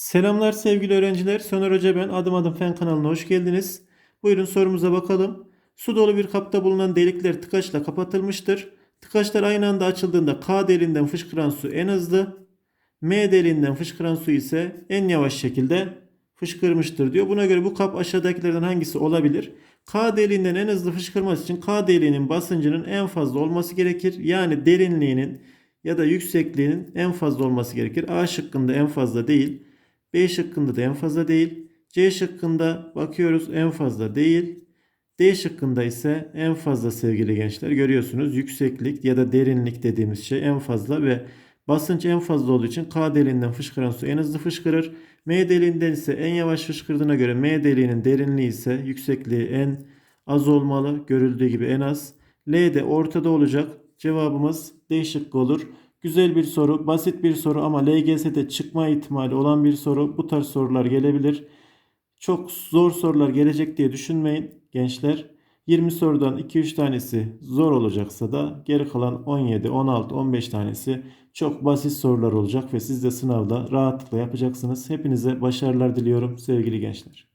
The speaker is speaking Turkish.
Selamlar sevgili öğrenciler. Soner Hoca ben. Adım adım fen kanalına hoş geldiniz. Buyurun sorumuza bakalım. Su dolu bir kapta bulunan delikler tıkaçla kapatılmıştır. Tıkaçlar aynı anda açıldığında K deliğinden fışkıran su en hızlı, M deliğinden fışkıran su ise en yavaş şekilde fışkırmıştır diyor. Buna göre bu kap aşağıdakilerden hangisi olabilir? K deliğinden en hızlı fışkırması için K deliğinin basıncının en fazla olması gerekir. Yani derinliğinin ya da yüksekliğinin en fazla olması gerekir. A şıkkında en fazla değil. B şıkkında da en fazla değil. C şıkkında bakıyoruz en fazla değil. D şıkkında ise en fazla sevgili gençler görüyorsunuz yükseklik ya da derinlik dediğimiz şey en fazla ve basınç en fazla olduğu için K deliğinden fışkıran su en hızlı fışkırır. M deliğinden ise en yavaş fışkırdığına göre M deliğinin derinliği ise yüksekliği en az olmalı. Görüldüğü gibi en az. L de ortada olacak. Cevabımız D şıkkı olur. Güzel bir soru, basit bir soru ama LGS'de çıkma ihtimali olan bir soru. Bu tarz sorular gelebilir. Çok zor sorular gelecek diye düşünmeyin gençler. 20 sorudan 2-3 tanesi zor olacaksa da geri kalan 17, 16, 15 tanesi çok basit sorular olacak ve siz de sınavda rahatlıkla yapacaksınız. Hepinize başarılar diliyorum sevgili gençler.